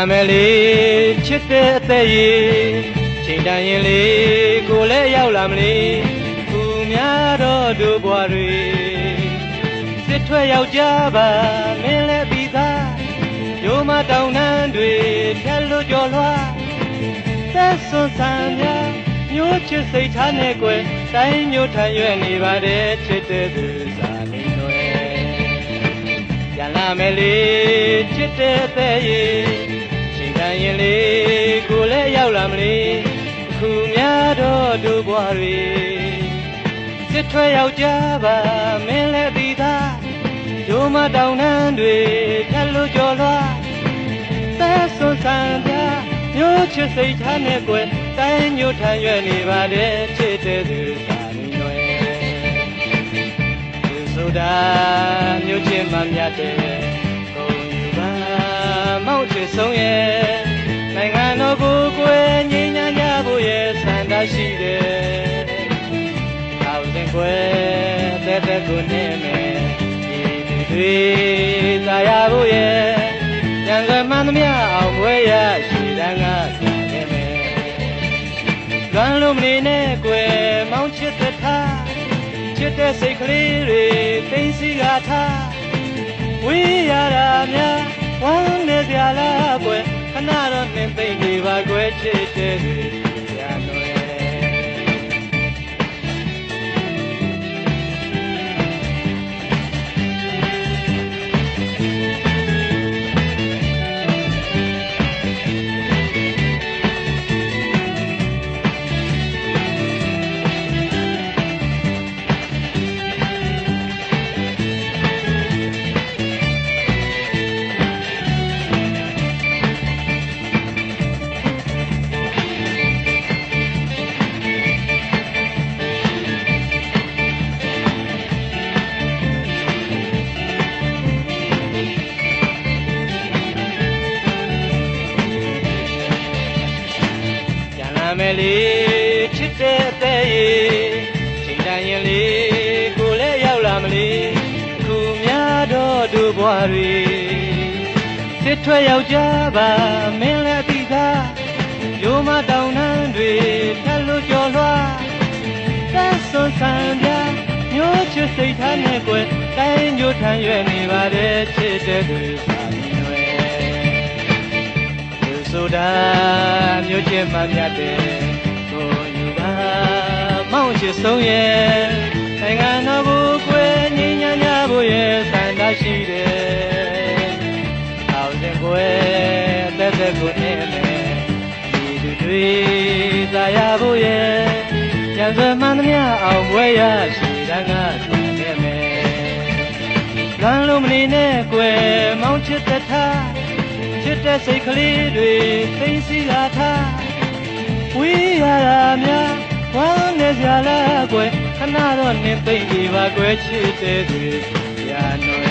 လာမယ်လေချစ်တဲ့အသက်ရည်ချိန်တန်ရင်လေကိုလည်းရောက်လာမလေးသူများတော့ဒုဘွားတွေစစ်ထွက်ယောက်ျားပါမင်းလည်းပြီးသားရိုးမတောင်နှန်းတွေဖြတ်လို့ကြော်လွှားသက်စွန်ဆန်များမျိုးချစ်စိတ်ထားနဲ့ကွယ်တိုင်းမျိုးထံရွက်နေပါတယ်ချစ်တဲ့သူစားနေွယ်ပြန်လာမယ်လေချစ်တဲ့အသက်ရည်ချိန်တန် ရင်လေကိုလည်းရောက်လာမလေးအခုများတော့ဒုဘွားတွေစစ်ထွက်ယောက်ျားပါမင်းလည်းပြီးသားဒုမတောင်နှန်းတွေဖြတ်လို့ကြော်လွှားသက်စွန်ဆန်ပြမျိုးချစ်စိတ်ထားနဲ့ကွယ်တိုင်းမျိုးထံရွက်နေပါတယ်ချစ်တဲ့သူသာနေွယ်သူဆိုတာမျိုးချစ်မှမြတ်တဲ့ကိုယူပါမောက်ချစ်ဆုံးရဲ့နိုင်ငံ တော်ကိုကွယ်ငြိမ်းချမ်းကြဖို့ရဲ့ဆန္ဒရှိတယ်။အောက်စဉ်ကွယ်တဲ့တဲ့ကိုနေမယ်ဒီသူတွေသာရဖို့ရဲ့ဉာဏ်ကမှန်သမျှအောင်ဝဲရရှိတန်းကပြန်ခဲ့မယ်။လွမ်းလို့မနေနဲ့ကွယ်မောင်းချစ်တဲ့ထားချစ်တဲ့စိတ်ကလေးတွေသိစီကထားဝေးရတာများဝမ်းနေကြလားကွယ်ခဏတော့နှင်သိမ့် မယ်လေချစ်တဲ့အသက်ရည်ချိန်တန်ရင်လေကိုလည်းရောက်လာမလေးအခုများတော့ဒုဘွားတွေစစ်ထွက်ယောက်ျားပါမင်းလည်းပြီးသားရိုးမတောင်နှန်းတွေဖြတ်လို့ကြော်လွှားသက်စွန်ဆန်ပြမျိုးချစ်စိတ်ထားနဲ့ကွယ်တိုင်းမျိုးထံရွယ်နေပါတယ်ချစ်တဲ့သူသာနေွယ်သူဆိုတာ မျိုးချစ်မှမြတ်တယ်ကိုယူပါမောင်ချစ်ဆုံးရဲ့နိုင်ငံတော်ကိုကွယ်ငြိမ်းချမ်းကြဖို့ရဲ့ဆန္ဒရှိတယ်။အောက်စဉ်ကွယ်အသက်သက်ကိုနေမယ်ဒီသူတွေသာရဖို့ရဲ့ကြံစည်မှန်သမျှအောင်ပွဲရရှိတန်းကဆန်နေမယ်။လမ်းလုံးမနေနဲ့ကွယ်မောင်ချစ်တဲ့ထားချစ်တဲ့စိတ်ကလေးတွေ မ်းနေကြလားကွယ်ခဏတော့နင်သိမ့်နေပါကွယ်ချစ်တဲ့သူရာနွယ်